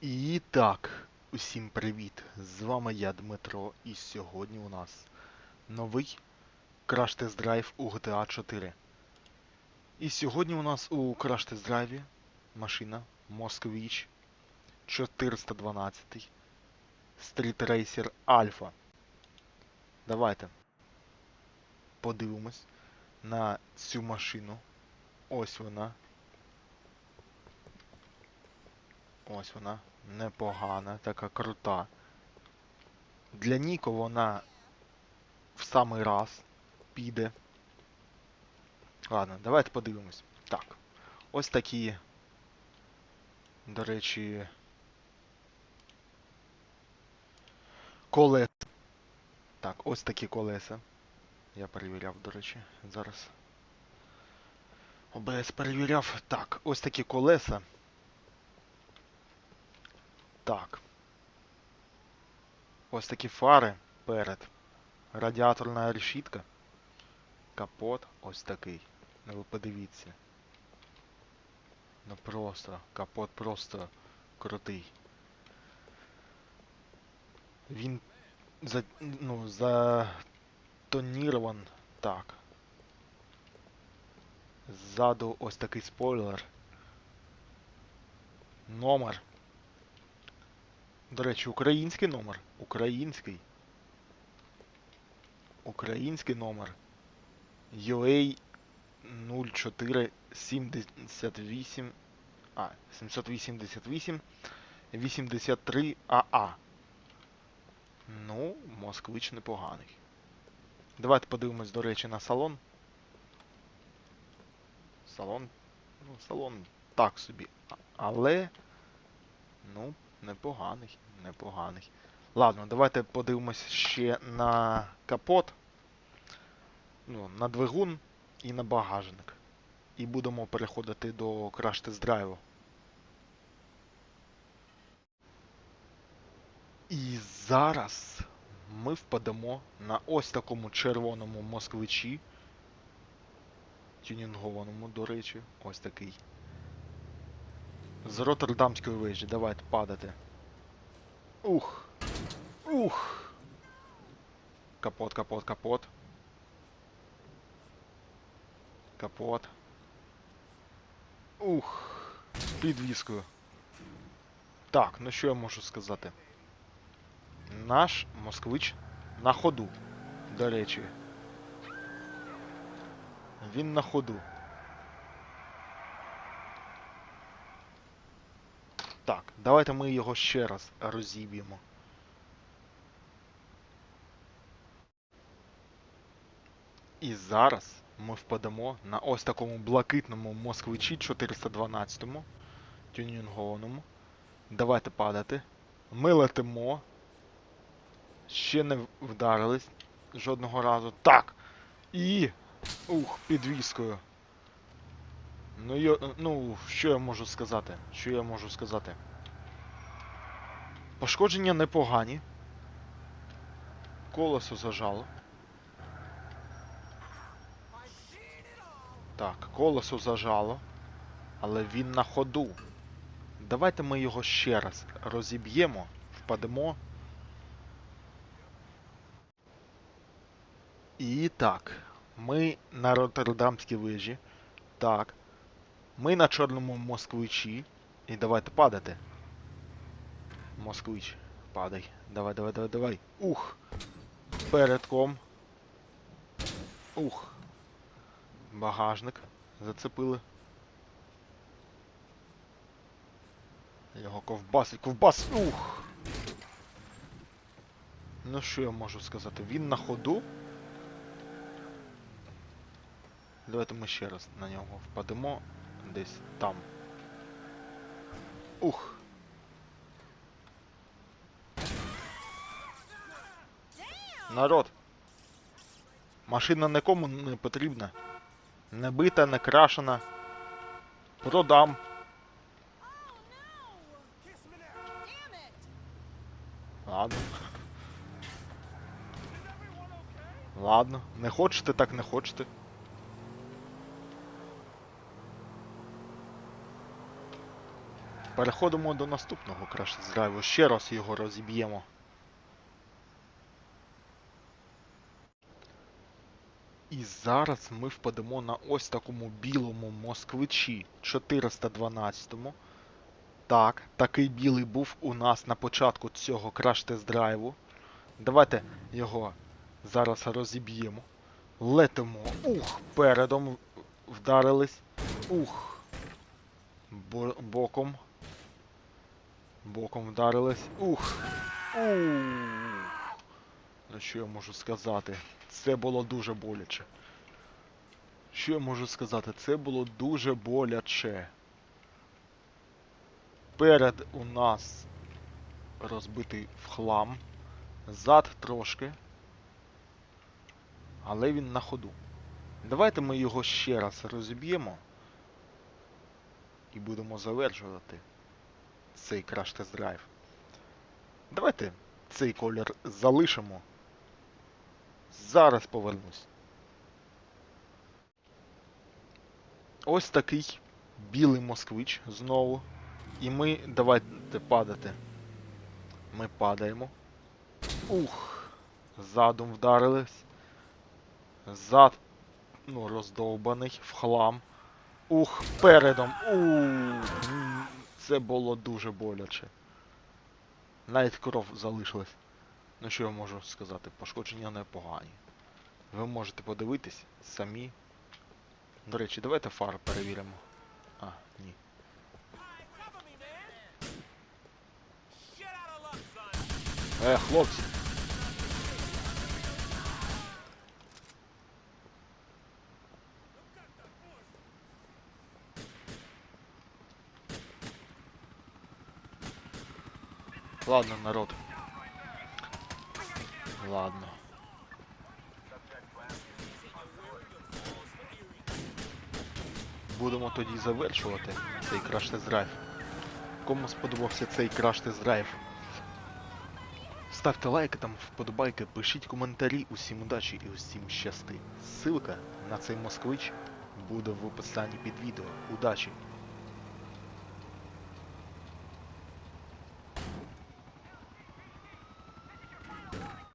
І так, усім привіт! З вами я, Дмитро, і сьогодні у нас новий Crash Test Drive у GTA 4. І сьогодні у нас у Crash Test Drive машина Moskvich 412 Street Racer Alpha. Давайте подивимось на цю машину. Ось вона. Ось вона. Непогана, така крута. Для Ніко вона в самий раз піде. Ладно, давайте подивимось. Так. Ось такі. До речі. Колеса. Так, ось такі колеса. Я перевіряв, до речі, зараз. ОБС перевіряв. Так, ось такі колеса. Так. Ось такі фари перед. Радіаторна решітка. Капот ось такий. Ну ви подивіться. Ну просто, капот просто крутий. Він за, ну, затоніруван так. Ззаду ось такий спойлер. Номер. До речі, український номер. Український. Український номер. UA 0478. А, 788 83 АА. Ну, москвич непоганий. Давайте подивимось, до речі, на салон. Салон. Ну, салон так собі. Але. Ну, непоганий, непоганий. Ладно, давайте подивимось ще на капот. Ну, на двигун і на багажник. І будемо переходити до краш тест драйву. І зараз ми впадемо на ось такому червоному москвичі. Тюнінгованому, до речі, ось такий. З Роттердамської вежі, давайте падати. Ух. Ух. Капот, капот, капот. Капот. Ух. Підвіскою. Так, ну що я можу сказати? Наш москвич на ходу. До речі. Він на ходу. Так, давайте ми його ще раз розіб'ємо. І зараз ми впадемо на ось такому блакитному москвичі 412 тюнінгованому. Давайте падати. Ми летимо. Ще не вдарились жодного разу. Так! І. Ух, підвіскою. Ну, йо, ну, що я можу сказати? Що я можу сказати? Пошкодження непогані. Колесо зажало. Так, колесо зажало. Але він на ходу. Давайте ми його ще раз розіб'ємо, впадемо. І так, ми на Роттердамській вежі. Так. Ми на чорному москвичі. І давайте падати. Москвич, падай. Давай, давай, давай, давай. Ух! Передком. Ух. Багажник. Зацепили. Його ковбасить, ковбас. Ух! Ну що я можу сказати? Він на ходу. Давайте ми ще раз на нього впадемо. Десь там. Ух. Народ. Машина нікому не потрібна. Не бита, не крашена. Продам. Ладно. Ладно. Не хочете, так не хочете. Переходимо до наступного краще драйву. Ще раз його розіб'ємо. І зараз ми впадемо на ось такому білому москвичі 412-му. Так, такий білий був у нас на початку цього краш-тест-драйву. Давайте його зараз розіб'ємо. Летимо. Ух, передом вдарились. Ух. Бо боком. Боком вдарились. Ух. Ух. Ну що я можу сказати? Це було дуже боляче. Що я можу сказати? Це було дуже боляче. Перед у нас розбитий в хлам. Зад трошки. Але він на ходу. Давайте ми його ще раз розіб'ємо. І будемо завершувати цей краш-тест драйв. Давайте цей колір залишимо. Зараз повернусь. Ось такий білий москвич знову. І ми давайте падати. Ми падаємо. Ух! Задом вдарились. Зад ну, роздовбаний в хлам. Ух, передом. Ух, це було дуже боляче. Навіть кров залишилась. Ну що я можу сказати? Пошкодження непогані. Ви можете подивитись самі. До речі, давайте фари перевіримо. А, ні. Е, хлопці. Ладно, народ. Ладно. Будемо тоді завершувати цей краш тест драйв. Кому сподобався цей краш тест драйв? Ставте лайки там, вподобайки, пишіть коментарі, усім удачі і усім щасти. Ссылка на цей москвич буде в описанні під відео. Удачі!